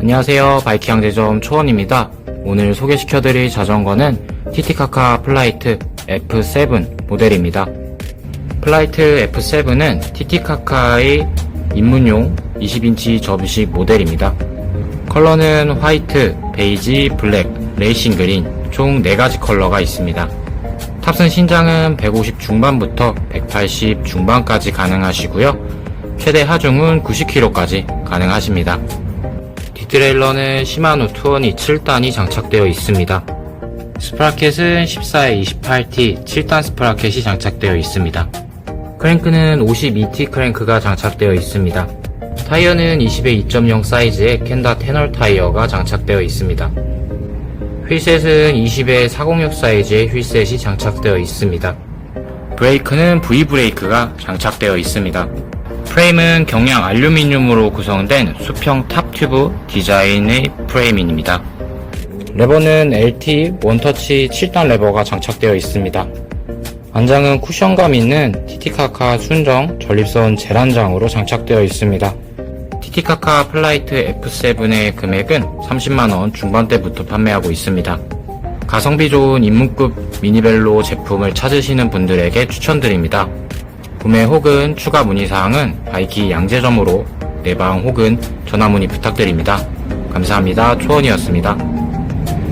안녕하세요. 바이킹 양재점 초원입니다. 오늘 소개시켜드릴 자전거는 TT카카 플라이트 F7 모델입니다. 플라이트 F7은 TT카카의 입문용 20인치 접이식 모델입니다. 컬러는 화이트, 베이지, 블랙, 레이싱 그린 총 4가지 컬러가 있습니다. 탑승 신장은 150 중반부터 180 중반까지 가능하시고요. 최대 하중은 90kg까지 가능하십니다. 뒷트레일러는 시마노 투어니 7단이 장착되어 있습니다. 스프라켓은 14에 28T 7단 스프라켓이 장착되어 있습니다. 크랭크는 52T 크랭크가 장착되어 있습니다. 타이어는 20에 2.0 사이즈의 켄다 테널 타이어가 장착되어 있습니다. 휠셋은 20에 406 사이즈의 휠셋이 장착되어 있습니다. 브레이크는 V 브레이크가 장착되어 있습니다. 프레임은 경량 알루미늄으로 구성된 수평 탑 튜브 디자인의 프레임입니다. 레버는 LT 원터치 7단 레버가 장착되어 있습니다. 안장은 쿠션감 있는 티티카카 순정 전립선 재란장으로 장착되어 있습니다. 티티카카 플라이트 F7의 금액은 30만원 중반대부터 판매하고 있습니다. 가성비 좋은 입문급 미니벨로 제품을 찾으시는 분들에게 추천드립니다. 구매 혹은 추가 문의사항은 바이키 양재점으로 내방 혹은 전화 문의 부탁드립니다. 감사합니다. 초원이었습니다.